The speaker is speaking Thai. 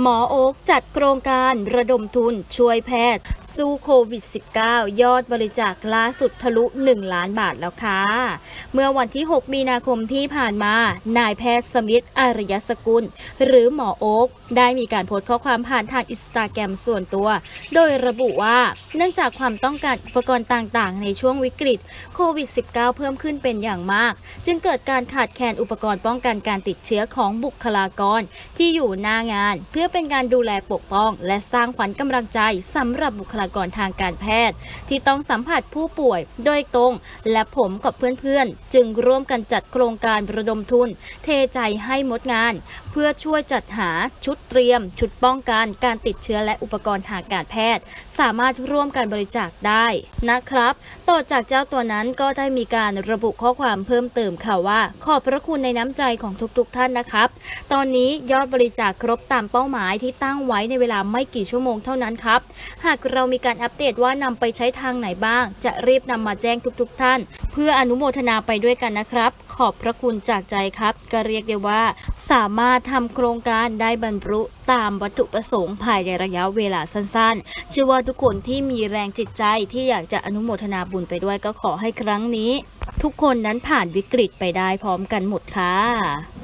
หมอโอ๊กจัดโครงการระดมทุนช่วยแพทย์ สู้โควิด -19 ยอดบริจาคล่าสุดทะลุ 1 ล้านบาทแล้วค่ะ เมื่อวันที่ 6 มีนาคมที่ผ่านมา นายแพทย์สมิธอารยสกุล หรือหมอโอ๊กได้มีการโพสต์ข้อความผ่านทางอินสตาแกรมส่วนตัว โดยระบุว่าเนื่องจากความต้องการอุปกรณ์ต่างๆ ในช่วงวิกฤตโควิด -19 เพิ่มขึ้นเป็นอย่างมาก จึงเกิดการขาดแคลนอุปกรณ์ป้องกันการติดเชื้อของบุคลากรที่อยู่หน้างานเพื่อพื่อเป็นการดูแลปกป้อง และสร้างขวัญกำลังใจสำหรับบุคลากรทางการแพทย์ ที่ต้องสัมผัสผู้ป่วยโดยตรง และผมกับเพื่อนๆ จึงร่วมกันจัดโครงการระดมทุน เทใจให้มดงาน เพื่อช่วยจัดหาชุดเตรียม ชุดป้องกันการติดเชื้อและอุปกรณ์ทางการแพทย์ สามารถร่วมกันบริจาคได้นะครับ ต่อจากเจ้าตัวนั้นก็ได้มีการระบุข้อความเพิ่มเติมค่ะว่า ขอบพระคุณในน้ำใจของทุกๆ ท่านนะครับ ตอนนี้ยอดบริจาคครบตามเป้าหมายที่ตั้งไว้ในเวลาไม่กี่ชั่วโมงเท่านั้นครับ หากเรามีการอัปเดตว่านำไปใช้ทางไหนบ้าง จะรีบนำมาแจ้งทุกๆ ท่าน เพื่ออนุโมทนาไปด้วยกันนะครับ ขอบพระคุณจากใจครับ ก็เรียกได้ว่า สามารถทำโครงการได้บรรลุตามวัตถุประสงค์ภายในระยะเวลาสั้นๆ เชื่อว่าทุกคนที่มีแรงจิตใจที่อยากจะอนุโมทนาบุญไปด้วยก็ขอให้ครั้งนี้ ทุกคนนั้นผ่านวิกฤตไปได้พร้อมกันหมดค่ะ